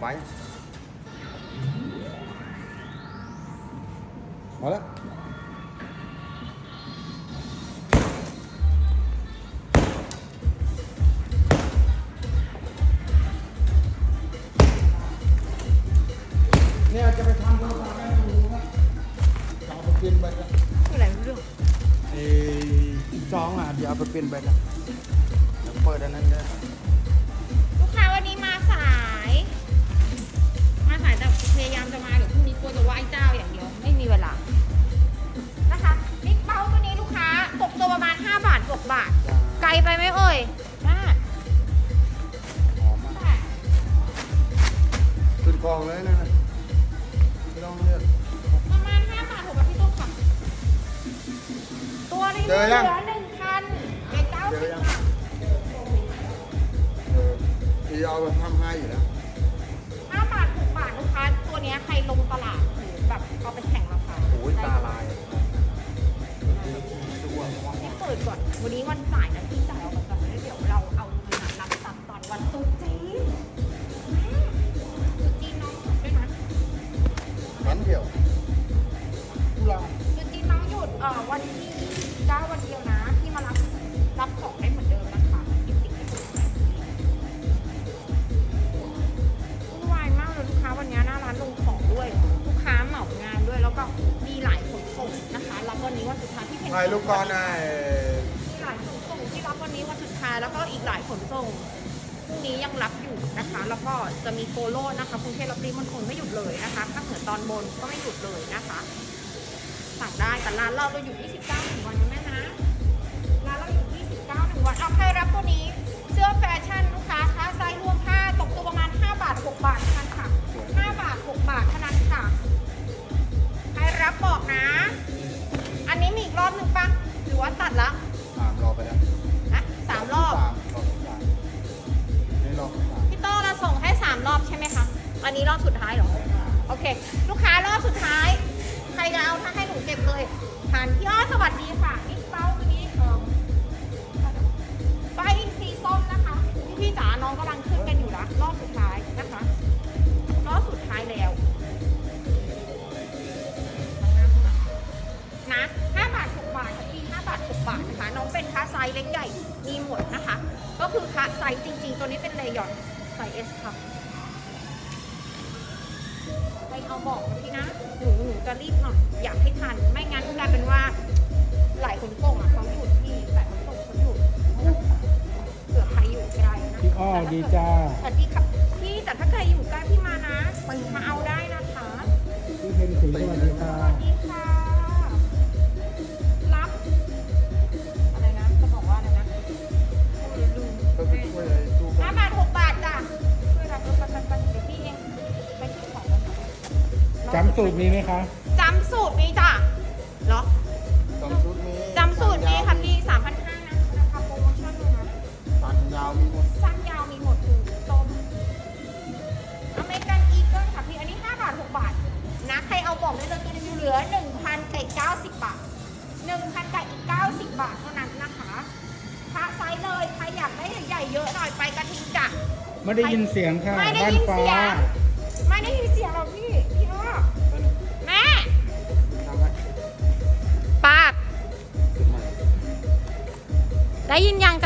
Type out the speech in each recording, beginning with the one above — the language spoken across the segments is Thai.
玩ูปกรหน่อย หย่อนใส่เอสค่ะไปเอาบอกพี่นะ หนูหนูจะรีบหน่อยอยากให้ทัน ไม่งั้นกลายเป็นว่าหลายคนส่งอะเขาหยุดที่หลายคนส่งเขาหยุดเผื่อใครอยู่ไกลนะพี่อ้อดีจ้าแต่ที่ขับพี่แต่ถ้าใครอยู่ใกล้พี่มานะมาเอาได้นะคะพี่เพนสีสวัสดีค่ะสวัสดีค่ะ จำสูตรมีไหมคะจำสูตรมีจ้ะเหรอจำสูตรมีจำสูตรมีค่ะพี่สามพันห้านะคาโปรโมชั่นเลนะสั้นยาวมีหมดสั้นยาวมีหมดคือต้มอเมริกันอีเกิลค่ะพี่อันนี้ห้าบาทหกบาท นะใครเอาบอกเลยเลยตัวนี้เหลือหนึ่งพันไก่เก้าสิบบาทหนึ่งพันไก่อีกเก้าสิบบาทเท่านั้นนะคะพระไซส์เลยใครอยากได้ใหญ่ๆเยอะหน่อยไปกระทิงจ้ะไม่ได้ยินเสียงค่ะไม่ได้ยินเสียง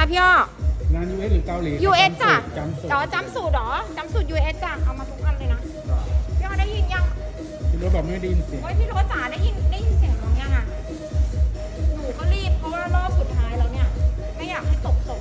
จ๊ะพี่อ้อ งาน US หรือเกาหลียูเอสจ้ะจำสูตรจำสูตรเดี๋ยวจำสูตรยูเอสจ้ะ เอามาทุกอันเลยนะ พี่อ้อได้ยินยังพี่รถบอกไม่ได้ยินเสียงโอ้ยพี่รถจ๋าได้ยินได้ยินเสียงน้องยังอะ หนูก็รีบเพราะว่ารอบสุดท้ายแล้วเนี่ย ไม่อยากให้ตกตก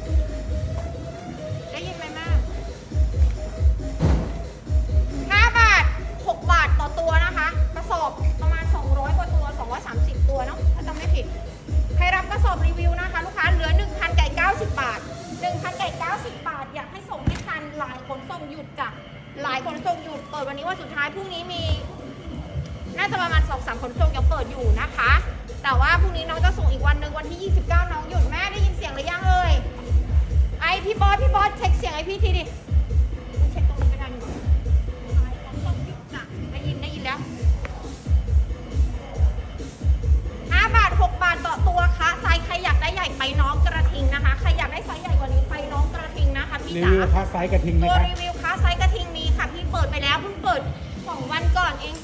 ไซส์กระทิงมีค่ะ พี่เปิดไปแล้วเพิ่งเปิดสองวันก่อนเอง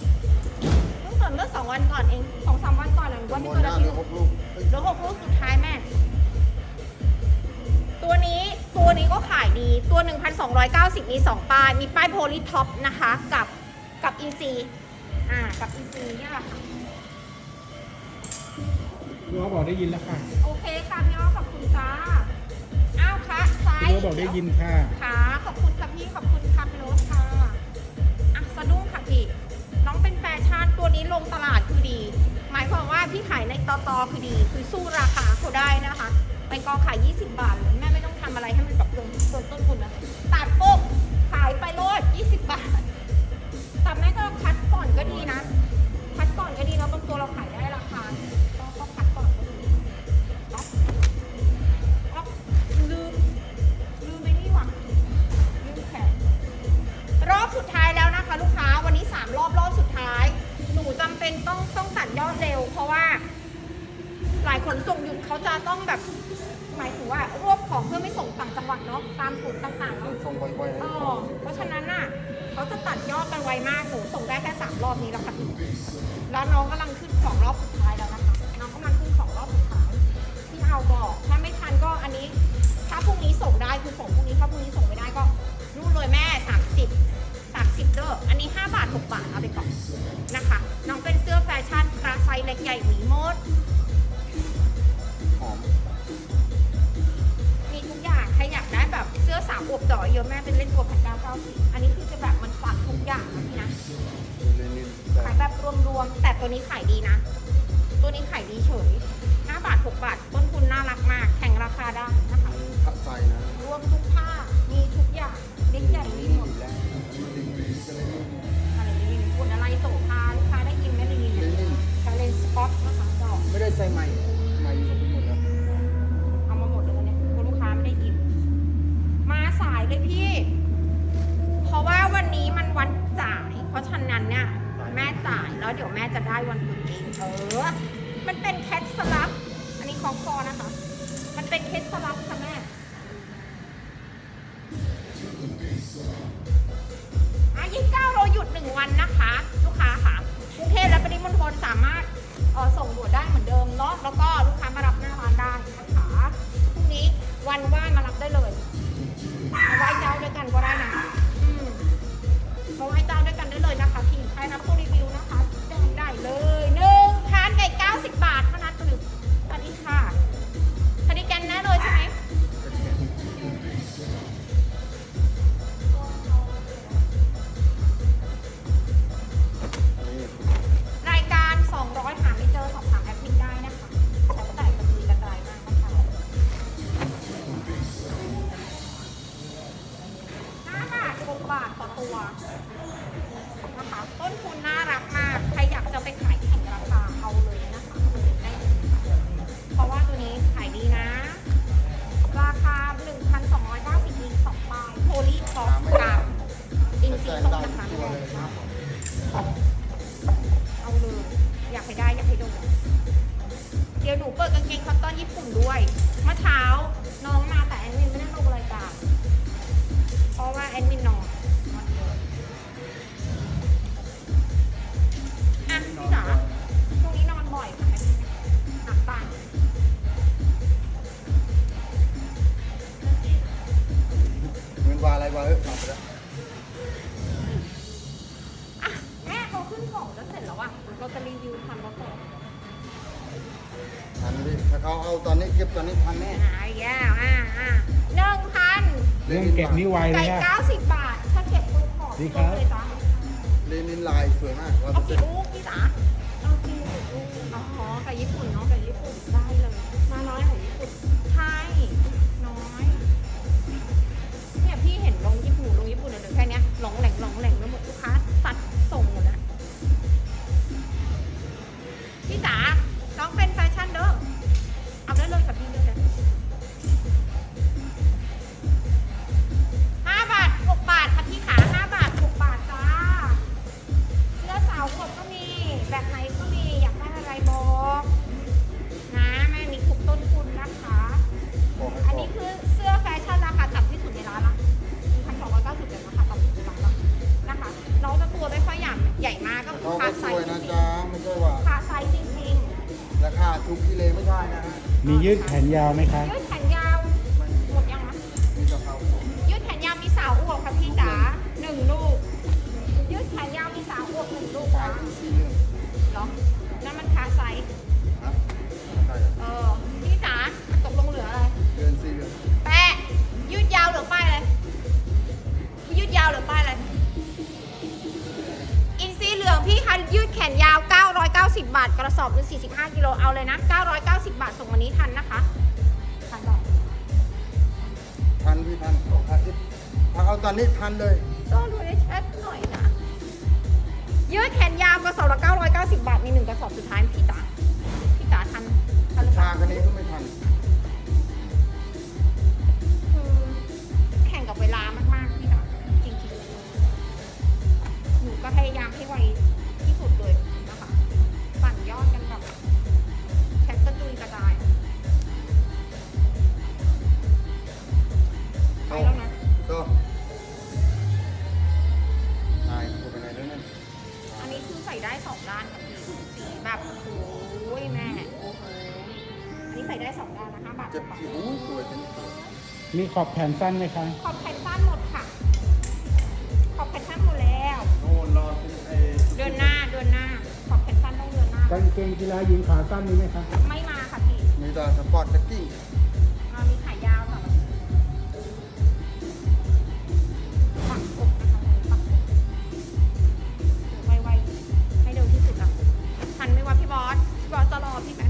เพิ่งเปิดเมื่อสองวันก่อนเองสองสามวันก่อนนะหนูวันพี่เปิดแล้วพี่แล้วหกลูกสุดท้ายแม่ ตัวนี้ตัวนี้ก็ขายดีตัว 1,290 มี 2 ป้าย มีป้ายโพลิท็อปนะคะ กับกับอีซีอ่า กับอีซีนี่แหละค่ะพี่อ้อบอกได้ยินแล้วค่ะ โอเคค่ะพี่อ้อขอบคุณจ้าาวคะซ้ายบอกได้ยินค่ะ ขาขอบคุณค่ะพี่ขอบคุณค่ะพี่โรสค่ะอะสะดุ้งค่ะพี่ น้องเป็นแฟชั่นตัวนี้ลงตลาดคือดี หมายความว่าพี่ขายในตอตอคือดี คือสู้ราคาเขาได้นะคะไปกอขาย 20 บาทแม่ไม่ต้องทำอะไรให้มันแบบเต้นต้นทุนนะตัดปุ๊บ แล้วเดี๋ยวแม่จะได้วันพุธนี้เออ มันเป็นแคทสลับ อันนี้ของคอนะคะ มันเป็นแคทสลับค่ะแม่อะยี่สิบเก้าเราหยุดหนึ่งวันนะคะ ลูกค้าค่ะกรุงเทพและปริมณฑลสามารถส่งด่วนได้เหมือนเดิมเนาะแล้วก็ลูกค้ามารับหน้าร้านได้นะคะพรุ่งนี้วันว่า ตัวนี้พันแน่หายากอ่าอ่าหนึ่งพันเรื่องเก็บนี่ไวเลไก่ยนะ เก้าสิบบาท ถ้าเก็บปุ๊บของดีครับ เลยจ้ะลนินลายสวยมากอเอาเปอร์เซ็กี่นลูกพี่จ๋าเอากี่ลูกอ๋อไก่ญี่ปุ่นเนาะไก่ญี่ปุ่นได้เลยมาน้อยไก่ญี่ปุ่นไทยน้อยเนี่ยพี่เห็นลงญี่ปุ่นลงญี่ปุ่นเดี๋ยวแค่เนี้ยหลงแหลงหลงแหลงแล้วหมดลูกค้า ยาวไหมคะ ยายามให้ไวที่สุดเลยนะคะปั่นยอดกันแบบแคสกระจุยกระจายไปแล้วนะก็ตายกดเป็นไรด้วยนั่นอันนี้คือใส่ได้สองด้านค่ะสีแบบโอ้ยแม่โอ้โหอันนี้ใส่ได้สองด้านนะคะแบบเจ็บผิวสวยเป็นสวยมีขอบแผ่นสั้นไหมคะขอบแข ที่แล้วยิงขาสั้นมีไหมคะไม่มาค่ะพี่มีแต่สปอร์ตแท็กกิ้งมามีขายาวสองฝั่งกบนะคะฝั่งกบไวไวให้เร็วที่สุดอะทันไหมวะพี่บอสพี่บอสจะรอพี่ไหม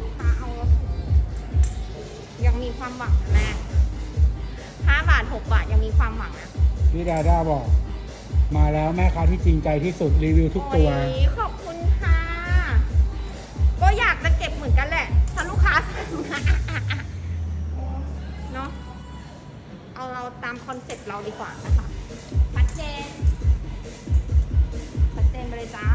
ลูกค้าเอา ยังมีความหวังนะแม่ห้าบาทหกบาทยังมีความหวังนะพี่ดาด้าบอก มาแล้วแม่ค้าที่จริงใจที่สุดรีวิวทุกตัว โอ้ยขอ เราดีกว่านะคะชัดเจนชัดเจนไปเลยจ้า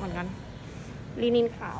เหมือนกันลินินขาว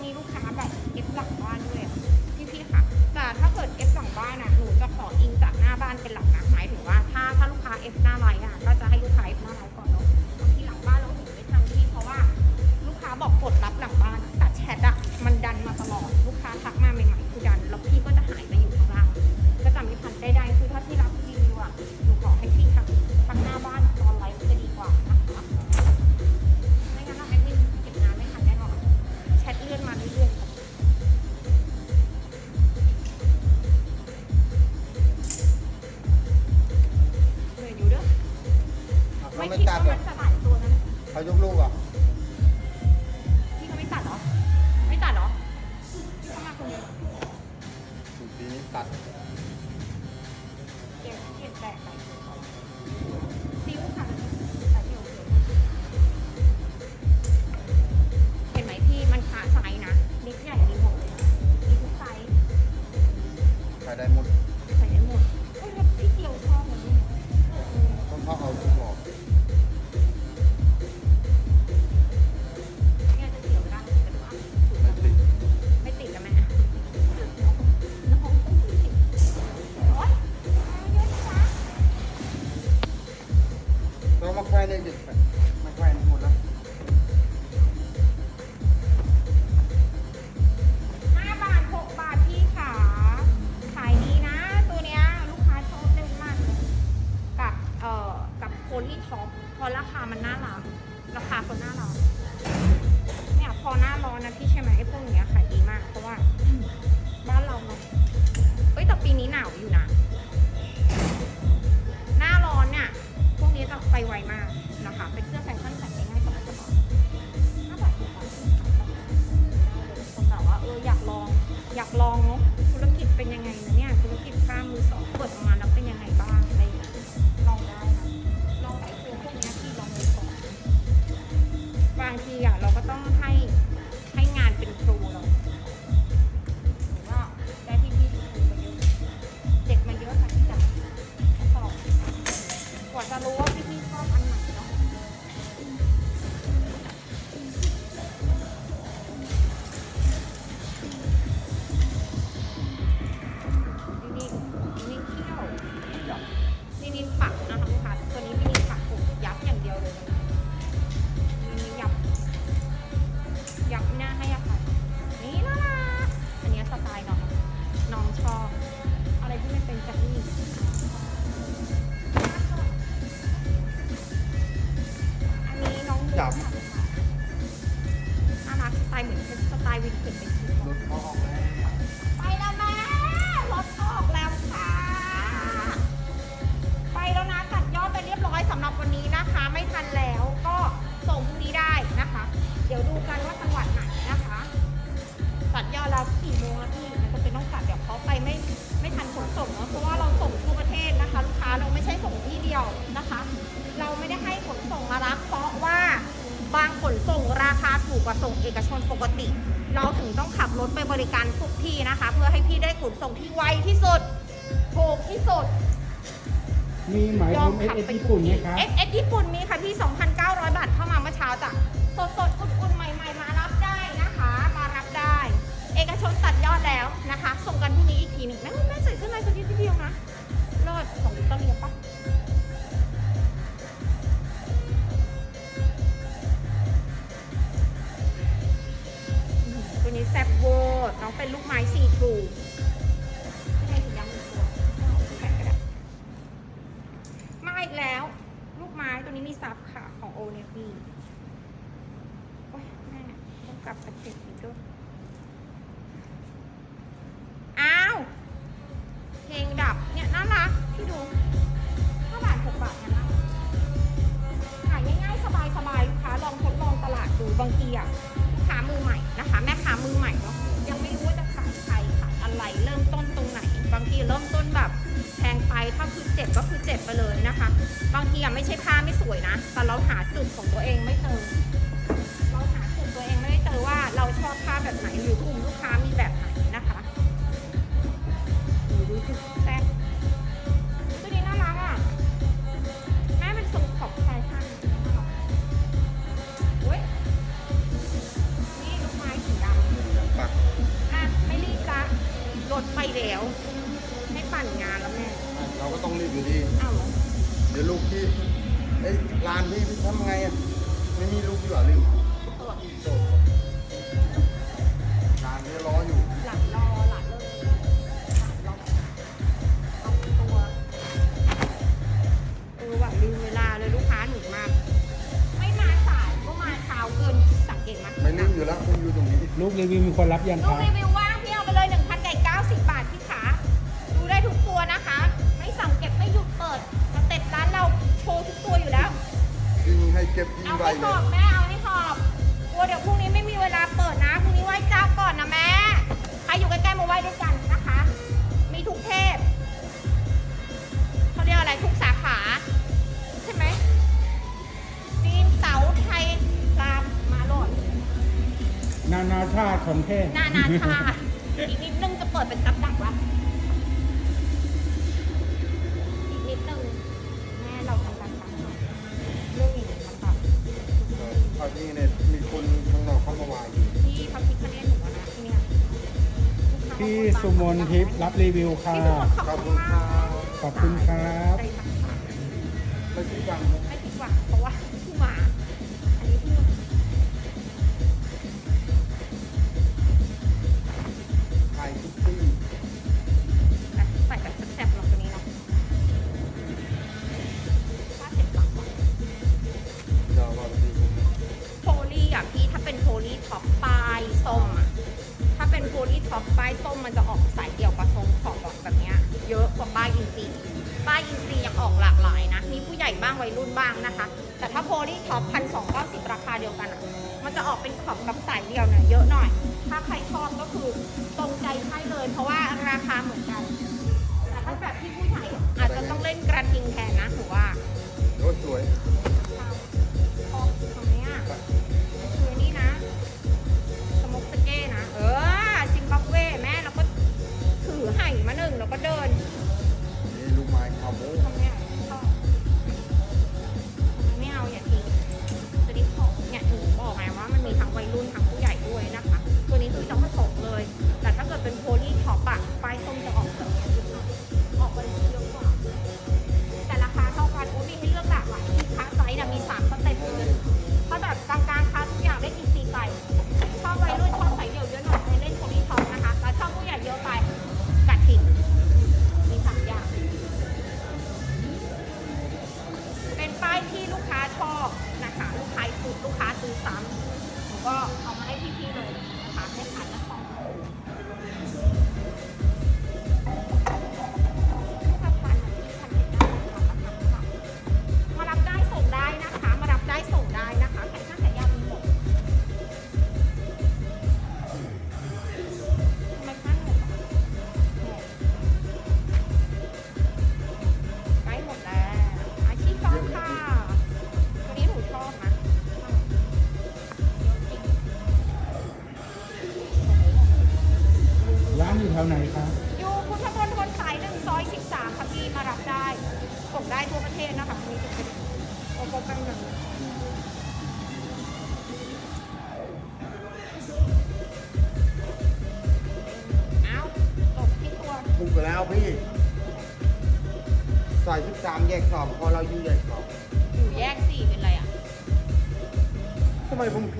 งนี้ลูกค้าแบบเอฟหลังบ้านด้วยอะพี่ๆค่ะ แต่ถ้าเกิดเอฟหลังบ้านอะหนูจะขออิงจากหน้าบ้านเป็นหลักนะหมายถึงว่าถ้าถ้าลูกค้าเอฟหน้าไลน์อะก็จะให้ลูกค้าเอฟหน้า ล์เหมือนสไตล์วินเทจเป็นชุด ปุ่นไหมครับ เอสเอสญี่ปุ่นมีค่ะพี่ 2,900 บาทเข้ามาเมื่อเช้าจ้ะสดสดๆอุ่นๆใหม่ ๆ มารับได้นะคะ มารับได้ เอกชนตัดยอดแล้วนะคะ ส่งกันพรุ่งนี้อีกทีหนึ่งแม่แม่ใส่เสื้อในตัวนี้พี่เดียวนะรอดของต้องเรียปะ คนรับยังครับ นานาชาติของแท้นานาชาติอีกนิดนึงจะเปิดเป็นตับดักวะอีกนิดนึงแม่เราทำการตามหน่อยเรื่องนี้มัครับตอนนี้เนี่ยมีคนข้างนอกเข้ามาวายอยู่ที่พระพิคเนตหนูนะที่เนี่ยพี่สุมนทิพย์รับรีวิวค่ะบขอบคุณครับขอบคุณครับใม่นช่ดัง เพราะป้ายส้มมันจะออกสายเดี่ยวกระทรงของแบบแบบเนี้ยเยอะกว่าป้ายอินซีป้ายอินซียังออกหลากหลายนะ มีผู้ใหญ่บ้างวัยรุ่นบ้างนะคะ แต่ถ้าโพลีท็อปพันสองเก้าสิบราคาเดียวกันอะ มันจะออกเป็นขอบแบบสายเดี่ยวเนี่ยเยอะหน่อย ถ้าใครชอบก็คือตรงใจใช่เลย เพราะว่าราคาเหมือนกันแต่ถ้าแบบที่ผู้ใหญ่อาจจะต้องเล่นกระทิงแทนนะถือว่าสวย ก็เดินลูกไม้คาโบ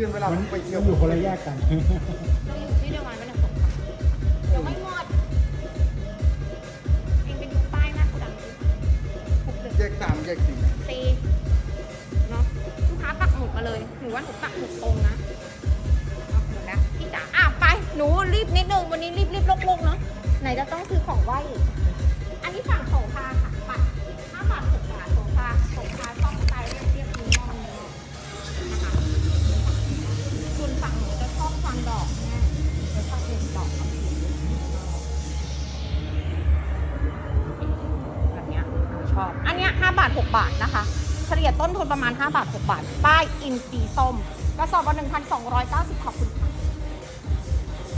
นเวลาผมไปเที่ยว